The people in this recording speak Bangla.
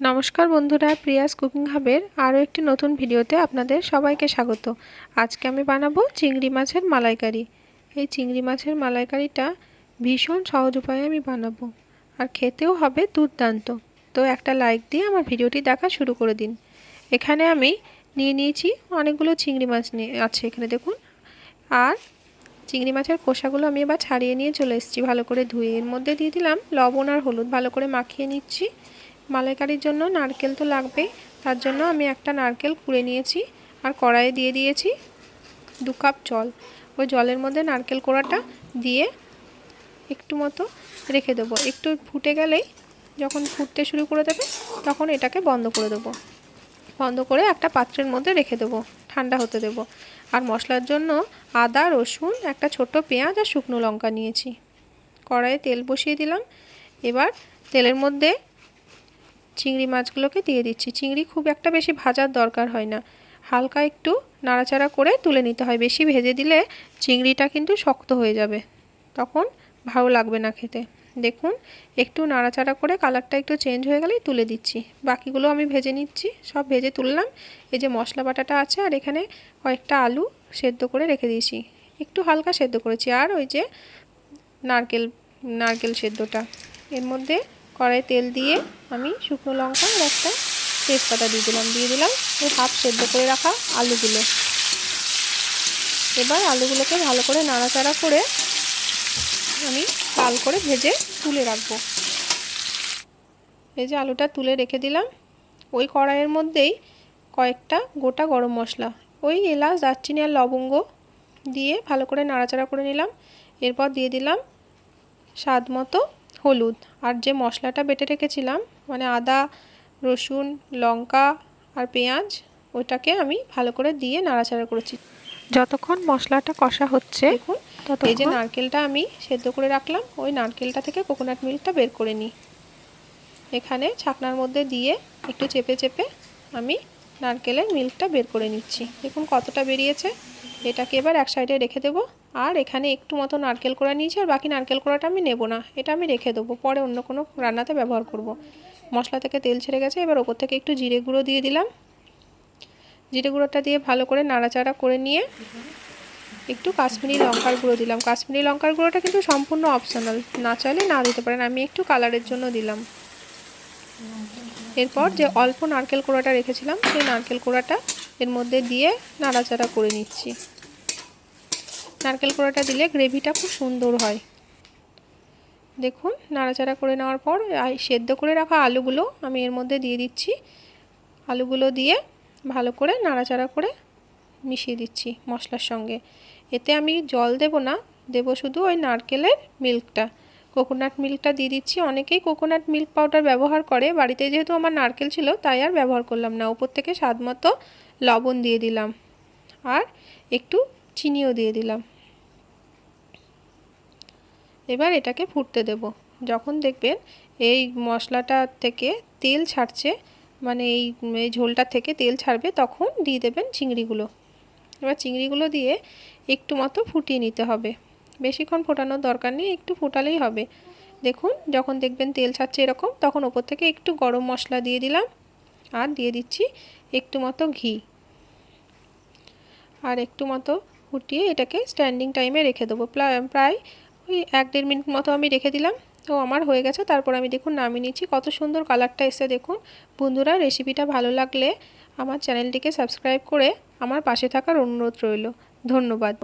নমস্কার বন্ধুরা, প্রিয়াস কুকিং হাবের আরও একটি নতুন ভিডিওতে আপনাদের সবাইকে স্বাগত। আজকে আমি বানাবো চিংড়ি মাছের মালাইকারি। এই চিংড়ি মাছের মালাইকারিটা ভীষণ সহজ উপায়ে আমি বানাবো আর খেতেও হবে দুর্দান্ত। তো একটা লাইক দিয়ে আমার ভিডিওটি দেখা শুরু করে দিন। এখানে আমি নিয়ে নিয়েছি অনেকগুলো চিংড়ি মাছ নিয়ে আছে এখানে দেখুন। আর চিংড়ি মাছের খোসাগুলো আমি এবার ছাড়িয়ে নিয়ে চলে এসেছি। ভালো করে ধুয়ে এর মধ্যে দিয়ে দিলাম লবণ আর হলুদ। ভালো করে মাখিয়ে নিচ্ছি। মালাইকারির জন্য নারকেল তো লাগবেই তার জন্য আমি একটা নারকেল কুড়ে নিয়েছি আর কড়াইয়ে দিয়ে দিয়েছি দু কাপ জল। ওই জলের মধ্যে নারকেল কোড়াটা দিয়ে একটু মতো রেখে দেবো। একটু ফুটে গেলেই যখন ফুটতে শুরু করে দেবে, তখন এটাকে বন্ধ করে দেবো। বন্ধ করে একটা পাত্রের মধ্যে রেখে দেবো, ঠান্ডা হতে দেবো। আর মশলার জন্য আদা, রসুন, একটা ছোট পেঁয়াজ আর শুকনো লঙ্কা নিয়েছি। কড়াইয়ে তেল বসিয়ে দিলাম। এবার তেলের মধ্যে চিংড়ি মাছগুলোকে দিয়ে দিচ্ছি। চিংড়ি খুব একটা বেশি ভাজার দরকার হয় না। হালকা একটু নাড়াচাড়া করে তুলে নিতে হয়। বেশি ভেজে দিলে চিংড়িটা কিন্তু শক্ত হয়ে যাবে। তখন ভালো লাগবে না খেতে। দেখুন, একটু নাড়াচাড়া করে কালারটা একটু চেঞ্জ হয়ে গেলেই তুলে দিচ্ছি। বাকিগুলো আমি ভেজে নিচ্ছি। সব ভেজে তুললাম। এই যে মশলা বাটাটা আছে আর এখানে কয়েকটা আলু সেদ্ধ করে রেখে দিয়েছি। একটু হালকা সেদ্ধ করেছি। আর ওই যে নারকেল নারকেল সেদ্ধটা। এর মধ্যে কড়াই তেল দিয়ে আমি শুকনো লঙ্কা আর একটা তেজপাতা দিয়ে দিলাম। দিয়ে দিলাম ওই হাফ সেদ্ধ করে রাখা আলুগুলো। এবার আলুগুলোকে ভালো করে নাড়াচাড়া করে আমি লাল করে ভেজে তুলে রাখব। এই যে আলুটা তুলে রেখে দিলাম। ওই কড়াইয়ের মধ্যেই কয়েকটা গোটা গরম মশলা, ওই এলাচ, দারচিনি আর লবঙ্গ দিয়ে ভালো করে নাড়াচাড়া করে নিলাম। এরপর দিয়ে দিলাম স্বাদ মতো হলুদ। আর যে মশলাটা বেটে রেখেছিলাম মানে আদা রসুন লঙ্কা আর পেঁয়াজ ওইটাকে আমি ভালো করে দিয়ে নাড়াচাড়া করেছি। যতক্ষণ মশলাটা কষা হচ্ছে দেখুন এই যে নারকেলটা আমি সেদ্ধ করে রাখলাম ওই নারকেলটা থেকে কোকোনাট মিল্কটা বের করে নিই। এখানে ছাকনার মধ্যে দিয়ে একটু চেপে চেপে আমি নারকেলের মিল্কটা বের করে নিচ্ছি। দেখুন কতটা বেরিয়েছে। এটাকে এবার এক সাইডে রেখে দেবো। আর এখানে একটু মতো নারকেল কোড়া নিয়েছি, আর বাকি নারকেল কোড়াটা আমি নেব না। এটা আমি রেখে দেবো, পরে অন্য কোনো রান্নাতে ব্যবহার করব। মশলা থেকে তেল ছেড়ে গেছে, এবার ওপর থেকে একটু জিরে গুঁড়ো দিয়ে দিলাম। জিরে গুঁড়োটা দিয়ে ভালো করে নাড়াচাড়া করে নিয়ে একটু কাশ্মীরি লঙ্কার গুঁড়ো দিলাম। কাশ্মীরি লঙ্কার গুঁড়োটা কিন্তু সম্পূর্ণ অপশনাল না চাইলে না দিতে পারেন। আমি একটু কালারের জন্য দিলাম। এরপর যে অল্প নারকেল কোড়াটা রেখেছিলাম, সেই নারকেল কোড়াটা এর মধ্যে দিয়ে নাড়াচাড়া করে নিচ্ছি। নারকেল কোড়াটা দিলে গ্রেভিটা খুব সুন্দর হয়। দেখুন, নাড়াচাড়া করে নেওয়ার পর সেদ্ধ করে রাখা আলুগুলো আমি এর মধ্যে দিয়ে দিচ্ছি। আলুগুলো দিয়ে ভালো করে নাড়াচাড়া করে মিশিয়ে দিচ্ছি মশলার সঙ্গে। এতে আমি জল দেব না, দেব শুধু ওই নারকেলের মিল্কটা। কোকোনাট মিল্কটা দিয়ে দিচ্ছি। অনেকেই কোকোনাট মিল্ক পাউডার ব্যবহার করে। বাড়িতে যেহেতু আমার নারকেল ছিল, তাই আর ব্যবহার করলাম না। উপর থেকে স্বাদ মতো লবণ দিয়ে দিলাম। আর একটু চিনিও দিয়ে দিলাম। এবার এটাকে ফুটতে দেব। যখন দেখবেন এই মশলাটা থেকে তেল ছাড়ছে মানে এই এই ঝোলটা থেকে তেল ছাড়বে, তখন দিয়ে দেবেন চিংড়িগুলো। এবার চিংড়িগুলো দিয়ে একটু মতো ফুটিয়ে নিতে হবে। বেশিক্ষণ ফোটানোর দরকার নেই, একটু ফোটালেই হবে। দেখুন, যখন দেখবেন তেল ছাড়ছে এরকম, তখন ওপর থেকে একটু গরম মশলা দিয়ে দিলাম। আর দিয়ে দিচ্ছি একটু মতো ঘি। আর একটু মতো ফুটিয়ে এটাকে স্ট্যান্ডিং টাইমে রেখে দেবো। প্রায় ওই এক দেড় মিনিট মতো আমি রেখে দিলাম। তো আমার হয়ে গেছে। তারপর আমি দেখুন নামিয়ে নিচ্ছি। কত সুন্দর কালারটা এসে দেখুন। বন্ধুরা, রেসিপিটা ভালো লাগলে আমার চ্যানেলটিকে সাবস্ক্রাইব করে আমার পাশে থাকার অনুরোধ রইল। ধন্যবাদ।